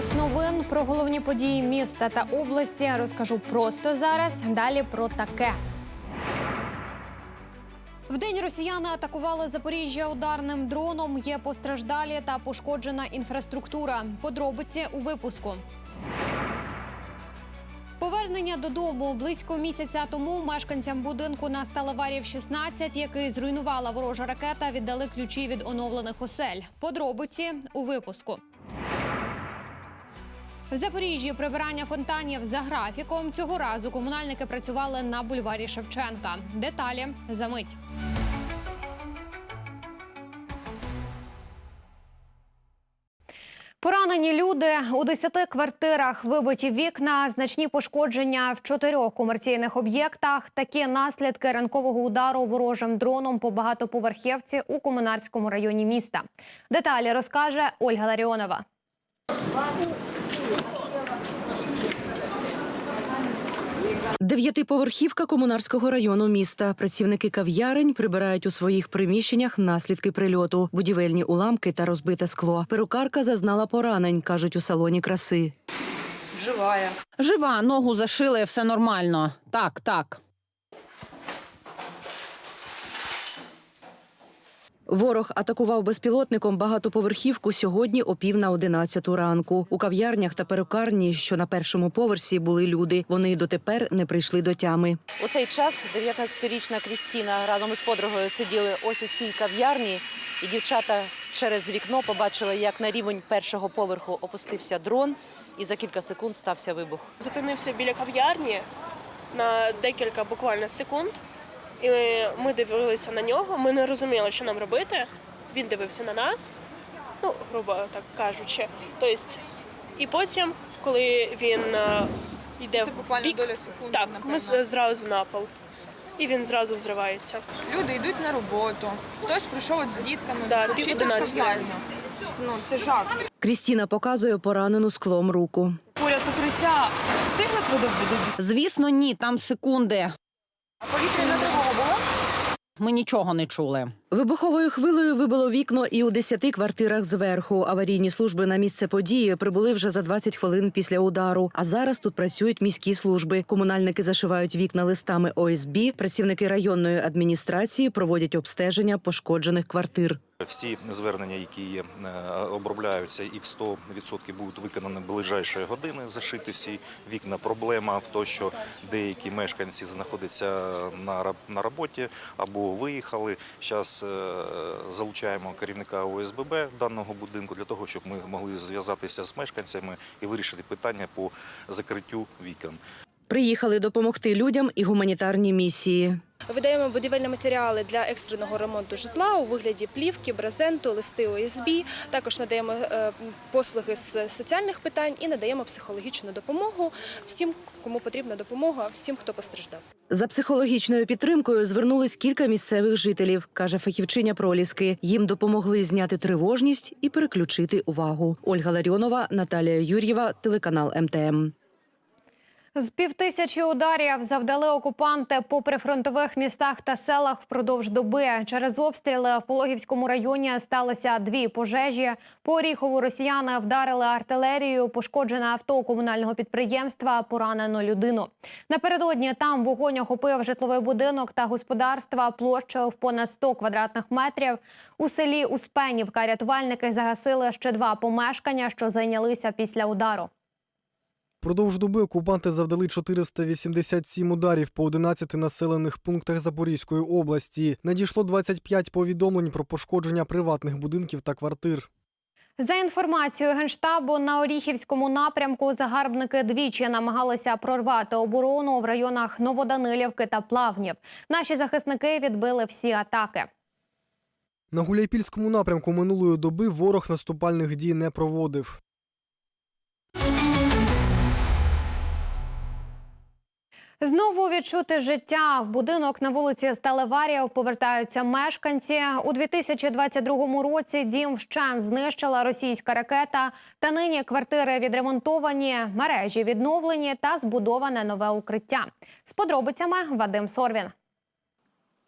Час новин про головні події міста та області розкажу просто зараз. Далі про таке. Вдень росіяни атакували Запоріжжя ударним дроном. Є постраждалі та пошкоджена інфраструктура. Подробиці у випуску. Повернення додому близько місяця тому мешканцям будинку на Сталеварів 16, який зруйнувала ворожа ракета, віддали ключі від оновлених осель. Подробиці у випуску. В Запоріжжі прибирання фонтанів за графіком. Цього разу комунальники працювали на бульварі Шевченка. Деталі за мить. Поранені люди у 10 квартирах, вибиті вікна, значні пошкодження в чотирьох комерційних об'єктах. Такі наслідки ранкового удару ворожим дроном по багатоповерхівці у комунарському районі міста. Деталі розкаже Ольга Ларіонова. Дев'ятиповерхівка комунарського району міста. Працівники кав'ярень прибирають у своїх приміщеннях наслідки прильоту, будівельні уламки та розбите скло. Перукарка зазнала поранень, кажуть у салоні краси. Живая. Жива, ногу зашили, все нормально. Так, так. Ворог атакував безпілотником багатоповерхівку сьогодні о пів на одинадцяту ранку. У кав'ярнях та перукарні, що на першому поверсі були люди. Вони дотепер не прийшли до тями. У цей час 19-річна Крістіна разом із подругою сиділи ось у цій кав'ярні, і дівчата через вікно побачили, як на рівень першого поверху опустився дрон, і за кілька секунд стався вибух. зупинився біля кав'ярні на декілька буквально секунд. І ми дивилися на нього. Ми не розуміли, що нам робити. Він дивився на нас, ну, грубо так кажучи. Тобто, і потім, коли він е, йде Це в буквально бік, доля секунди, так, напевно. ми зразу на пол. І він зразу взривається. Люди йдуть на роботу, хтось прийшов от з дітками, Да, вчитель пів Ну, це жах. Крістіна показує поранену склом руку. Поряд укриття встигли продовбити? Звісно, ні, там секунди. А повітряна тривога? Ми нічого не чули. Вибуховою хвилею вибило вікно і у десяти квартирах зверху. Аварійні служби на місце події прибули вже за 20 хвилин після удару. А зараз тут працюють міські служби. Комунальники зашивають вікна листами ОСБ. Працівники районної адміністрації проводять обстеження пошкоджених квартир. Всі звернення, які є, е, обробляються і в 100% будуть виконані ближайшої години. Зашити всі вікна. Проблема в тому, що деякі мешканці знаходяться на на роботі або виїхали. Зараз залучаємо керівника ОСББ даного будинку для того, щоб ми могли зв'язатися з мешканцями і вирішити питання по закриттю вікон. Приїхали допомогти людям і гуманітарні місії. Видаємо будівельні матеріали для екстреного ремонту житла у вигляді плівки, брезенту, листи ОСБ. Також надаємо е, послуги з соціальних питань і надаємо психологічну допомогу всім, кому потрібна допомога, всім, хто постраждав. За психологічною підтримкою звернулись кілька місцевих жителів, каже фахівчиня проліски. Їм допомогли зняти тривожність і переключити увагу. Ольга Ларіонова, Наталія Юр'єва, телеканал МТМ. З півтисячі ударів завдали окупанти по прифронтових містах та селах впродовж доби. Через обстріли в Пологівському районі сталося дві пожежі. По Оріхову росіяни вдарили артилерію, пошкоджене авто комунального підприємства, поранено людину. Напередодні там вогонь охопив житловий будинок та господарства площею в понад 100 квадратних метрів. У селі Успенівка рятувальники загасили ще два помешкання, що зайнялися після удару. Продовж доби окупанти завдали 487 ударів по 11 населених пунктах Запорізької області. Надійшло 25 повідомлень про пошкодження приватних будинків та квартир. За інформацією генштабу на Оріхівському напрямку загарбники двічі намагалися прорвати оборону в районах Новоданилівки та Плавнів. Наші захисники відбили всі атаки. На Гуляйпільському напрямку минулої доби ворог наступальних дій не проводив. Знову відчути життя в будинок на вулиці Сталеварів повертаються мешканці. У 2022 році дім вщен знищила російська ракета. Та нині квартири відремонтовані, мережі відновлені та збудоване нове укриття. З подробицями Вадим Сорвін.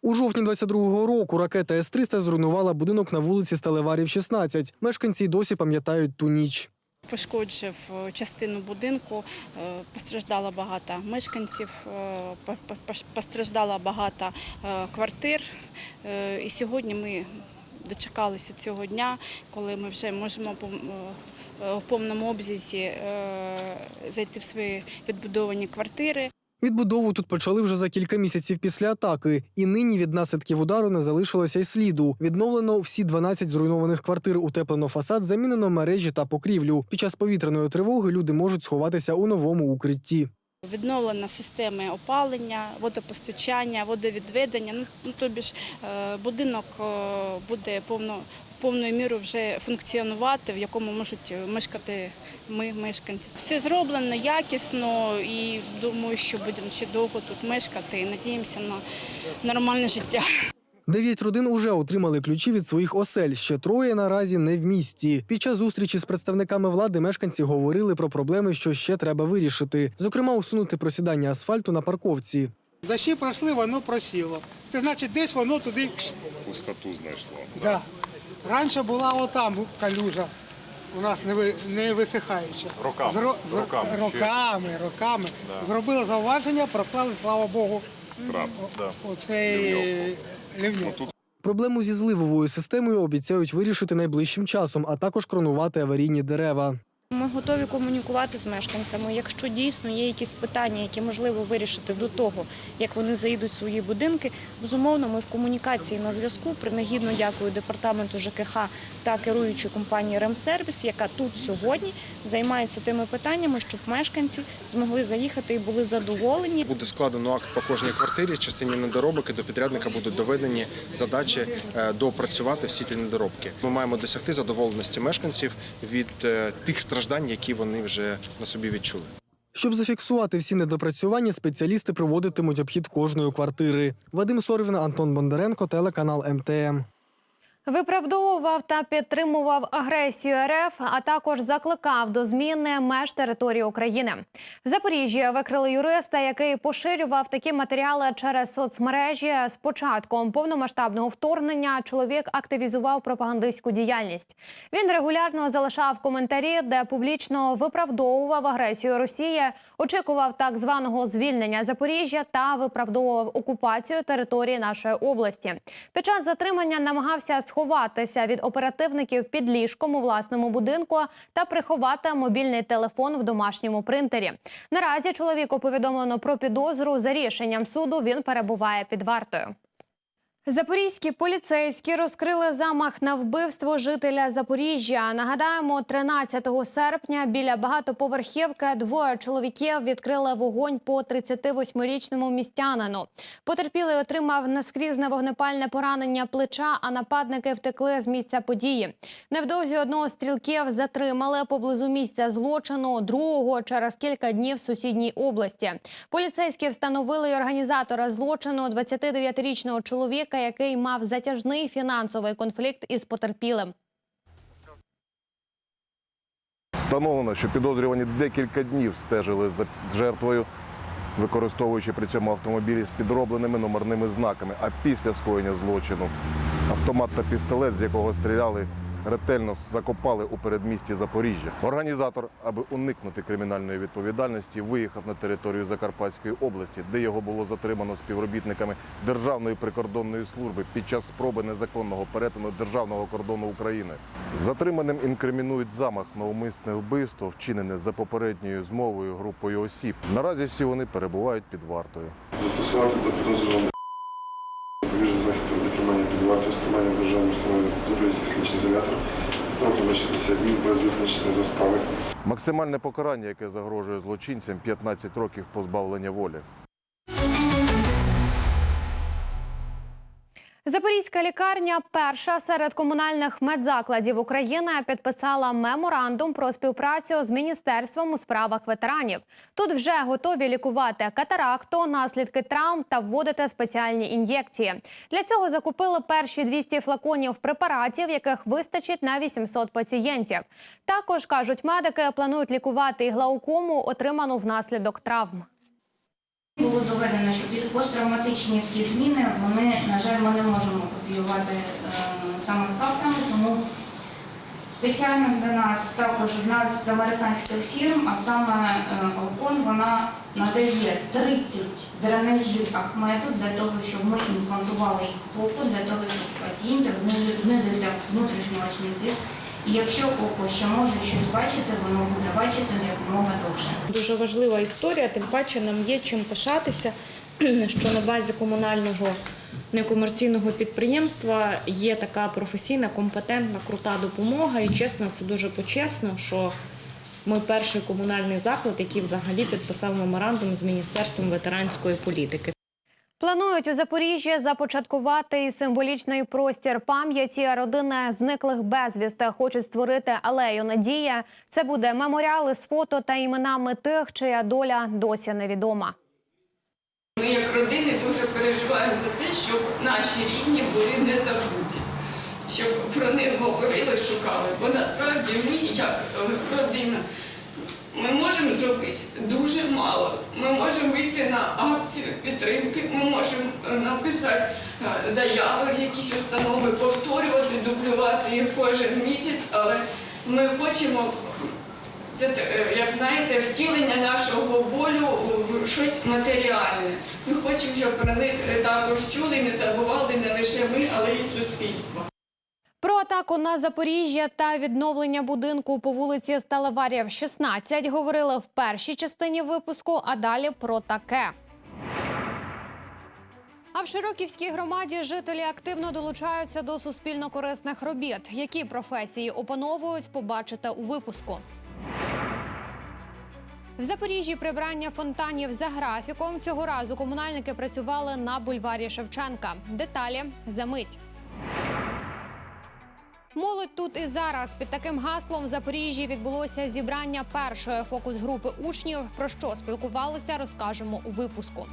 У жовтні 22-го року ракета С-300 зруйнувала будинок на вулиці Сталеварів, 16. Мешканці досі пам'ятають ту ніч. Пошкоджив е, частину будинку, е, постраждало багато мешканців, е, постраждало багато квартир. І сьогодні ми дочекалися цього дня, коли ми вже можемо в повному обсязі зайти в свої відбудовані квартири. Відбудову тут почали вже за кілька місяців після атаки, і нині від наслідків удару не залишилося й сліду. Відновлено всі 12 зруйнованих квартир, утеплено фасад, замінено мережі та покрівлю. Під час повітряної тривоги люди можуть сховатися у новому укритті. Відновлено системи опалення, водопостачання, водовідведення. Ну, ну тобі ж е, будинок е, буде повно, повною мірою вже функціонувати, в якому можуть е, мешкати ми, мешканці. Все зроблено якісно і думаю, що будемо ще довго тут мешкати і надіємося на нормальне життя. Дев'ять родин уже отримали ключі від своїх осель. Ще троє наразі не в місті. Під час зустрічі з представниками влади мешканці говорили про проблеми, що ще треба вирішити. Зокрема, усунути просідання асфальту на парковці. Дощі пройшли, воно просіло. Це значить, десь воно туди. Пустоту знайшло. Да. Раніше була отам калюжа, у нас не, ви, не висихаюча. Роками. Зро- з- Роками ще. роками, роками. Зробили зауваження, проклали, слава Богу, Трап, да. оцей лівньок. Проблему зі зливовою системою обіцяють вирішити найближчим часом, а також кронувати аварійні дерева. Ми готові комунікувати з мешканцями. Якщо дійсно є якісь питання, які можливо вирішити до того, як вони заїдуть в свої будинки, безумовно, ми в комунікації на зв'язку. Принагідно дякую департаменту ЖКХ та керуючій компанії Ремсервіс, яка тут сьогодні займається тими питаннями, щоб мешканці змогли заїхати і були задоволені. Буде складено акт по кожній квартирі, частині недоробок і до підрядника будуть доведені задачі е, доопрацювати всі ті недоробки. Ми маємо досягти задоволеності мешканців від е, тих страждань, які вони вже на собі відчули. Щоб зафіксувати всі недопрацювання, спеціалісти проводитимуть обхід кожної квартири. Вадим Сорвін, Антон Бондаренко, телеканал МТМ. Виправдовував та підтримував агресію РФ, а також закликав до зміни меж території України. В Запоріжжі викрили юриста, який поширював такі матеріали через соцмережі. З початком повномасштабного вторгнення чоловік активізував пропагандистську діяльність. Він регулярно залишав коментарі, де публічно виправдовував агресію Росії, очікував так званого звільнення Запоріжжя та виправдовував окупацію території нашої області. Під час затримання намагався сховатися від оперативників під ліжком у власному будинку та приховати мобільний телефон в домашньому принтері. Наразі чоловіку повідомлено про підозру. За рішенням суду він перебуває під вартою. Запорізькі поліцейські розкрили замах на вбивство жителя Запоріжжя. Нагадаємо, 13 серпня біля багатоповерхівки двоє чоловіків відкрили вогонь по 38-річному містянину. Потерпілий отримав наскрізне вогнепальне поранення плеча, а нападники втекли з місця події. Невдовзі одного стрілків затримали поблизу місця злочину, другого через кілька днів в сусідній області. Поліцейські встановили організатора злочину 29-річного чоловіка, який мав затяжний фінансовий конфлікт із потерпілим. Встановлено, що підозрювані декілька днів стежили за жертвою, використовуючи при цьому автомобілі з підробленими номерними знаками. А після скоєння злочину автомат та пістолет, з якого стріляли, ретельно закопали у передмісті Запоріжжя. Організатор, аби уникнути кримінальної відповідальності, виїхав на територію Закарпатської області, де його було затримано співробітниками Державної прикордонної служби під час спроби незаконного перетину державного кордону України. Затриманим інкримінують замах на умисне вбивство, вчинене за попередньою змовою групою осіб. Наразі всі вони перебувають під вартою. Застосувати до підозрюваних дотримання під вартою стримання державної установи Запорізький слідчий ізолятор строком на 60 днів без визначення застави. Максимальне покарання, яке загрожує злочинцям 15 років позбавлення волі. Запорізька лікарня, перша серед комунальних медзакладів України, підписала меморандум про співпрацю з міністерством у справах ветеранів. Тут вже готові лікувати катаракту, наслідки травм та вводити спеціальні ін'єкції. Для цього закупили перші 200 флаконів препаратів, яких вистачить на 800 пацієнтів. Також кажуть, медики планують лікувати і глаукому, отриману внаслідок травм. Було доведено, що посттравматичні всі зміни, вони, на жаль, ми не можемо копіювати е, саме каплями, тому Спеціально для нас також одна з американських фірм, а саме е, Алкон, вона надає 30 дренажів Ахмету для того, щоб ми імплантували їх в око, для того, щоб пацієнтів знизив- знизився внутрішньоочний тиск. І якщо око ще може щось бачити, воно буде бачити якомога довше. Дуже важлива історія, тим паче нам є чим пишатися, що на базі комунального некомерційного підприємства є така професійна, компетентна, крута допомога. І чесно, це дуже почесно, що ми перший комунальний заклад, який взагалі підписав меморандум з Міністерством ветеранської політики. Планують у Запоріжжі започаткувати символічний простір пам'яті. Родини зниклих безвісти хочуть створити алею надії. Це буде меморіали з фото та іменами тих, чия доля досі невідома. Ми як родини дуже переживаємо за те, щоб наші рідні були не забуті, щоб про них говорили, шукали. Бо насправді ми, як родина, ми можемо зробити дуже мало. Ми можемо вийти на акцію підтримки, ми можемо е, написати е, заяви якісь установи, повторювати, дублювати їх кожен місяць, але ми хочемо це е, як знаєте, втілення нашого болю в щось матеріальне. Ми хочемо, щоб про них також чули, не забували не лише ми, але й суспільство. Про атаку на Запоріжжя та відновлення будинку по вулиці Сталеварів 16 говорили в першій частині випуску, а далі про таке. А в Широківській громаді жителі активно долучаються до суспільно-корисних робіт. Які професії опановують, побачите у випуску. В Запоріжжі прибрання фонтанів за графіком. Цього разу комунальники працювали на бульварі Шевченка. Деталі за мить. Молодь тут і зараз під таким гаслом в Запоріжжі відбулося зібрання першої фокус-групи учнів. Про що спілкувалися, розкажемо у випуску.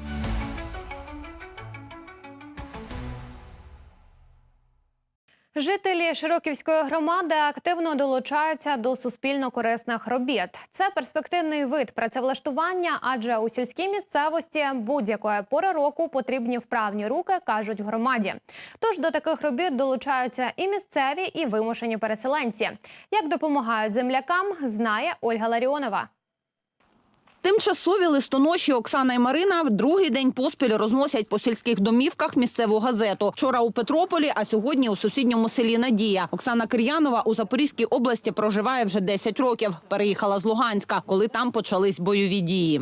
Жителі Широківської громади активно долучаються до суспільно-корисних робіт. Це перспективний вид працевлаштування, адже у сільській місцевості будь-якої пори року потрібні вправні руки, кажуть в громаді. Тож до таких робіт долучаються і місцеві, і вимушені переселенці. Як допомагають землякам, знає Ольга Ларіонова. Тимчасові листоноші Оксана і Марина в другий день поспіль розносять по сільських домівках місцеву газету. Вчора у Петрополі, а сьогодні у сусідньому селі Надія. Оксана Кир'янова у Запорізькій області проживає вже 10 років. Переїхала з Луганська, коли там почались бойові дії.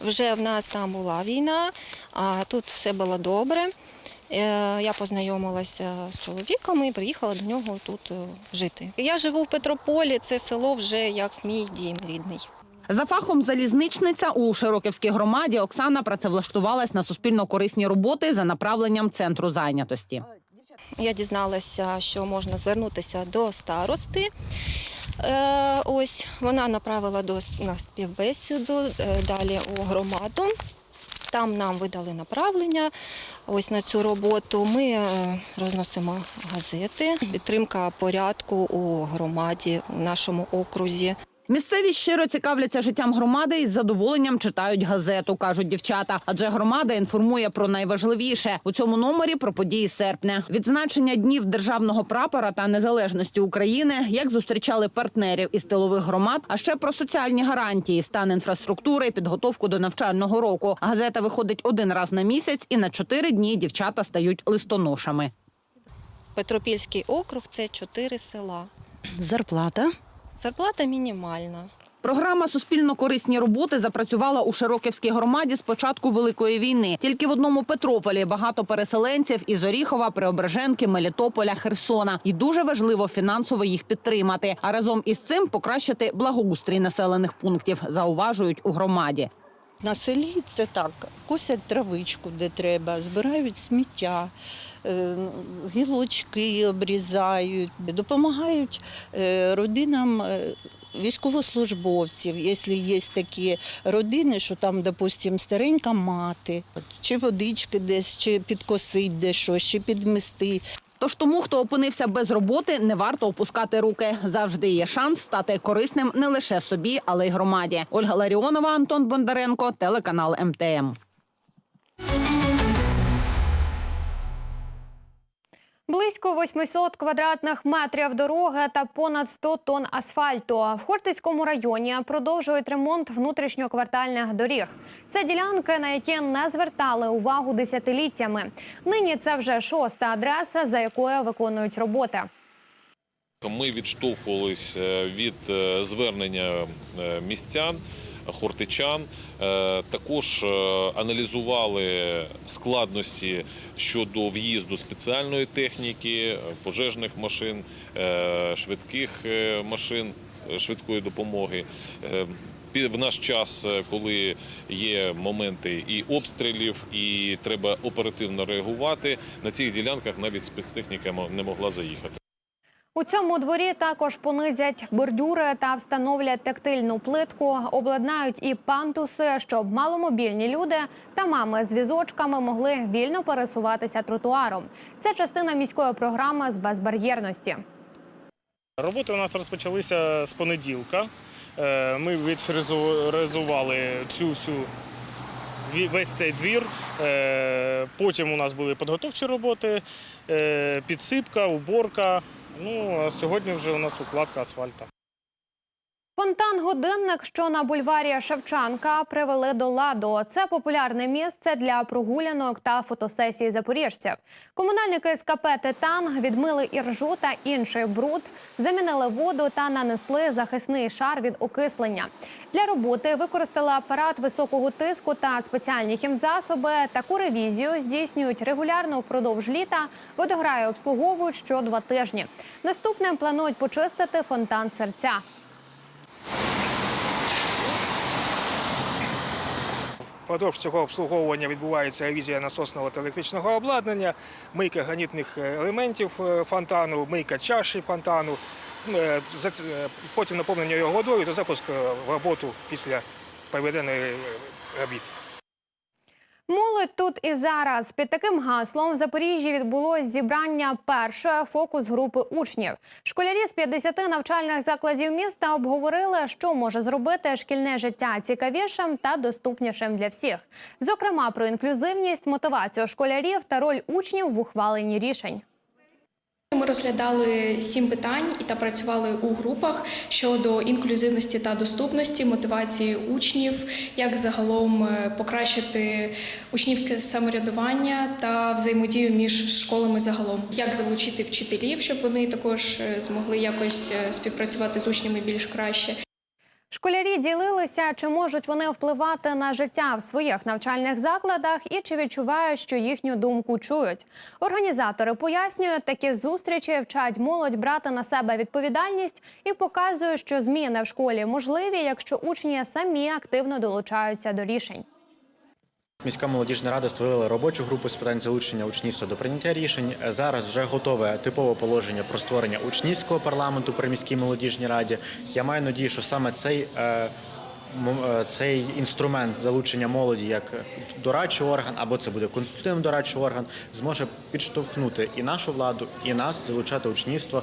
Вже в нас там була війна, а тут все було добре. Е, Я познайомилася з чоловіком і приїхала до нього тут е, жити. Я живу в Петрополі, це село вже як мій дім рідний. За фахом залізничниця у Широківській громаді Оксана працевлаштувалась на суспільно-корисні роботи за направленням центру зайнятості. Я дізналася, що можна звернутися до старости. Е, Ось вона направила до на співбесіду е, далі у громаду. Там нам видали направлення. Ось на цю роботу ми е, розносимо газети, підтримка порядку у громаді, у нашому окрузі. Місцеві щиро цікавляться життям громади і з задоволенням читають газету, кажуть дівчата. Адже громада інформує про найважливіше у цьому номері про події серпня, відзначення днів державного прапора та незалежності України, як зустрічали партнерів із тилових громад, а ще про соціальні гарантії, стан інфраструктури, підготовку до навчального року. Газета виходить один раз на місяць, і на чотири дні дівчата стають листоношами. Петропільський округ це чотири села. Зарплата. Зарплата мінімальна. Програма Суспільно-корисні роботи запрацювала у Широківській громаді з початку Великої війни. Тільки в одному Петрополі багато переселенців із Оріхова, Преображенки, Мелітополя, Херсона. І дуже важливо фінансово їх підтримати. А разом із цим покращити благоустрій населених пунктів, зауважують у громаді. На селі це так, косять травичку, де треба, збирають сміття, гілочки обрізають, допомагають е, родинам е, військовослужбовців, якщо є такі родини, що там, допустимо, старенька мати, чи водички десь, чи підкосить де щось, чи підмести. Тож тому, хто опинився без роботи, не варто опускати руки. Завжди є шанс стати корисним не лише собі, але й громаді. Ольга Ларіонова, Антон Бондаренко, телеканал МТМ. Близько 800 квадратних метрів дороги та понад 100 тонн асфальту. В Хортицькому районі продовжують ремонт внутрішньоквартальних доріг. Це ділянки, на які не звертали увагу десятиліттями. Нині це вже шоста адреса, за якою виконують роботи. Ми відштовхувалися від е, звернення е, містян, хортичан. Е, Також е, аналізували складності щодо в'їзду спеціальної техніки, пожежних машин, е, швидких машин швидкої допомоги. В наш час, коли є моменти і обстрілів, і треба оперативно реагувати, на цих ділянках навіть спецтехніка не могла заїхати. У цьому дворі також понизять бордюри та встановлять тактильну плитку, обладнають і пантуси, щоб маломобільні люди та мами з візочками могли вільно пересуватися тротуаром. Це частина міської програми з безбар'єрності. Роботи у нас розпочалися з понеділка. Е, Ми відфрезували цю всю весь цей двір. Е, Потім у нас були підготовчі роботи, е, підсипка, уборка. Ну а сьогодні вже у нас укладка асфальту. Фонтан-годинник, що на бульварі Шевчанка, привели до ладу. Це популярне місце для прогулянок та фотосесій запоріжців. Комунальники з КП Титан відмили іржу та інший бруд, замінили воду та нанесли захисний шар від окислення. Для роботи використали апарат високого тиску та спеціальні хімзасоби. Таку ревізію здійснюють регулярно впродовж літа. Водограю обслуговують що два тижні. Наступним планують почистити фонтан серця. Впродовж цього обслуговування відбувається ревізія насосного та електричного обладнання, мийка гранітних е, елементів е, фонтану, мийка чаші фонтану, е, потім наповнення його водою та запуск в роботу після проведеної робіт. Молодь тут і зараз під таким гаслом в Запоріжжі відбулось зібрання першої фокус групи учнів. Школярі з 50 навчальних закладів міста обговорили, що може зробити шкільне життя цікавішим та доступнішим для всіх. Зокрема, про інклюзивність, мотивацію школярів та роль учнів в ухваленні рішень. Ми розглядали сім питань та працювали у групах щодо інклюзивності та доступності, мотивації учнів, як загалом е, покращити учнівське самоврядування та взаємодію між школами загалом, як залучити вчителів, щоб вони також е, змогли якось е, співпрацювати з учнями більш краще. Школярі ділилися, чи можуть вони впливати на життя в своїх навчальних закладах і чи відчувають, що їхню думку чують. Організатори пояснюють, такі зустрічі вчать молодь брати на себе відповідальність і показують, що зміни в школі можливі, якщо учні самі активно долучаються до рішень. Міська молодіжна рада створила робочу групу з питань залучення учнівства до прийняття рішень. Зараз вже готове типове положення про створення учнівського парламенту при міській молодіжній раді. Я маю надію, що саме цей. е, е, Цей інструмент залучення молоді як дорадчий орган, або це буде конституційний дорадчий орган, зможе підштовхнути і нашу владу, і нас залучати учнівство.